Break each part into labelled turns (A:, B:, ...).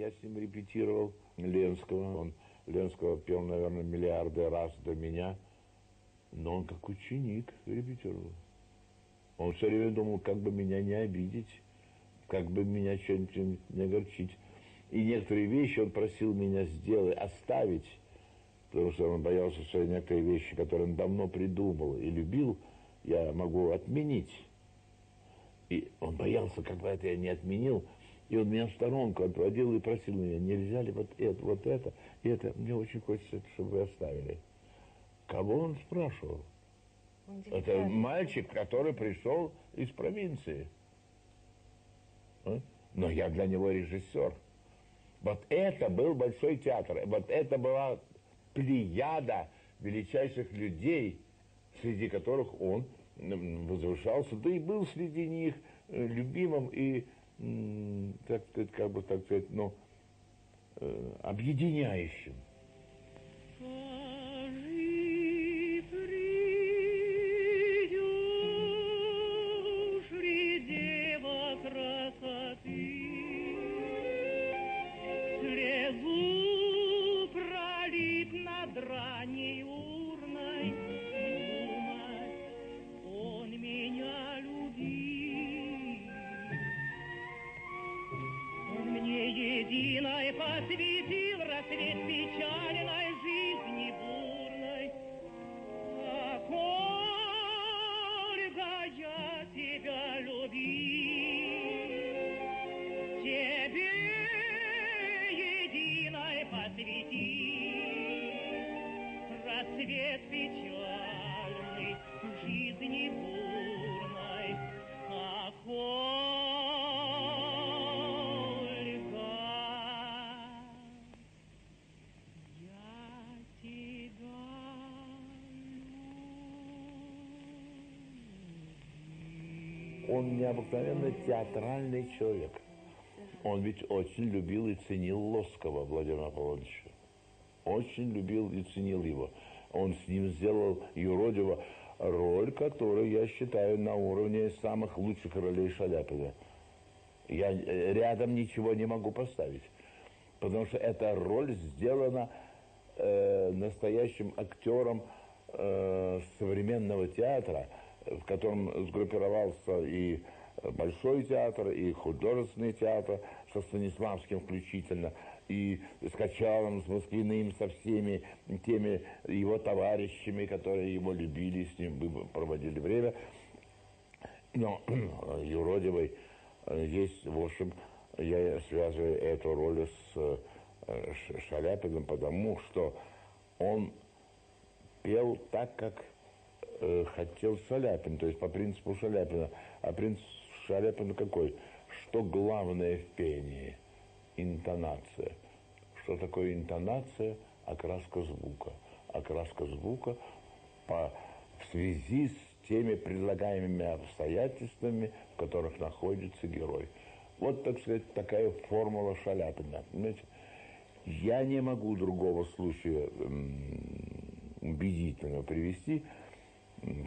A: Я с ним репетировал Ленского. Он Ленского пел, наверное, миллиарды раз до меня. Но он как ученик репетировал. Он все время думал, как бы меня не обидеть, как бы меня что-нибудь не огорчить. И некоторые вещи он просил меня сделать, оставить, потому что он боялся, что некоторые вещи, которые он давно придумал и любил, я могу отменить. И он боялся, как бы это я не отменил, и он меня в сторонку отводил и просил меня, нельзя ли вот это, вот это, и это, мне очень хочется, чтобы вы оставили. Кого он спрашивал? Это мальчик, который пришел из провинции. А? Но я для него режиссер. Вот это был Большой театр. Вот это была плеяда величайших людей, среди которых он возвышался, да и был среди них э, любимым и, так сказать, как бы так сказать, ну, э, объединяющим. он необыкновенно театральный человек. Он ведь очень любил и ценил Лоскова Владимира Павловича. Очень любил и ценил его. Он с ним сделал юродиво роль, которую я считаю на уровне самых лучших ролей Шаляпина. Я э, рядом ничего не могу поставить. Потому что эта роль сделана э, настоящим актером э, современного театра – в котором сгруппировался и Большой театр, и художественный театр, со Станиславским включительно, и с Качалом, с Москвиным, со всеми теми его товарищами, которые его любили, с ним проводили время. Но юродивый есть, в общем, я связываю эту роль с э, Шаляпиным, потому что он пел так, как э, хотел Шаляпин, то есть по принципу Шаляпина. А принцип Шаляпина какой? Что главное в пении? Интонация. Что такое интонация? Окраска звука. Окраска звука по, в связи с теми предлагаемыми обстоятельствами, в которых находится герой. Вот, так сказать, такая формула Шаляпина. Понимаете? Я не могу другого случая убедительно привести,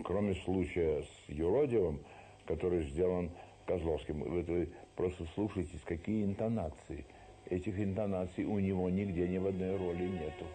A: кроме случая с Юродивым, который сделан Козловским. Вы просто слушайте, какие интонации. Этих интонаций у него нигде ни в одной роли нету.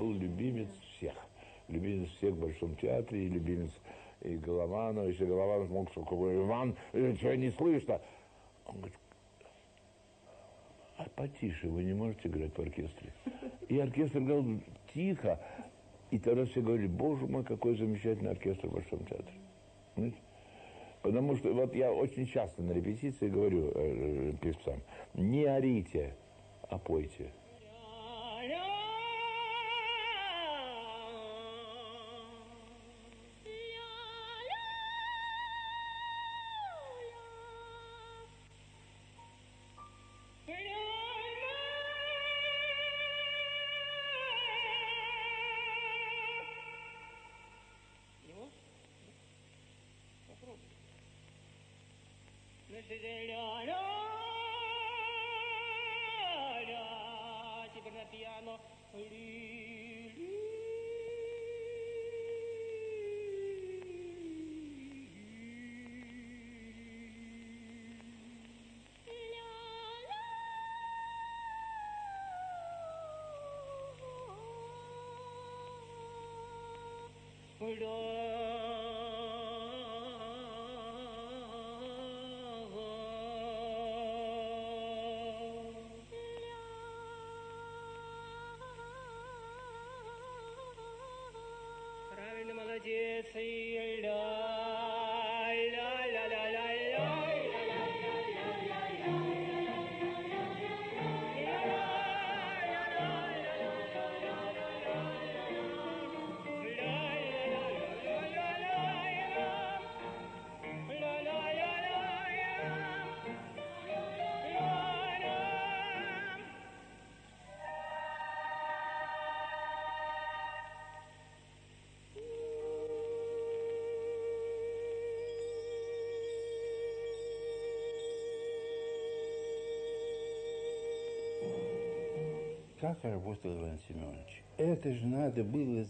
A: Был любимец всех. Любимец всех в Большом театре и любимец и Голованович, и Голованов мог говорить, Иван, э, что не слышно? Он говорит, а потише вы не можете играть в оркестре? И оркестр играл тихо, и тогда все говорили, боже мой, какой замечательный оркестр в Большом театре. Понимаете? Потому что вот я очень часто на репетиции говорю э, э, певцам, не орите, а пойте.
B: Lord.
C: Как работал Иван Семенович? Это же надо было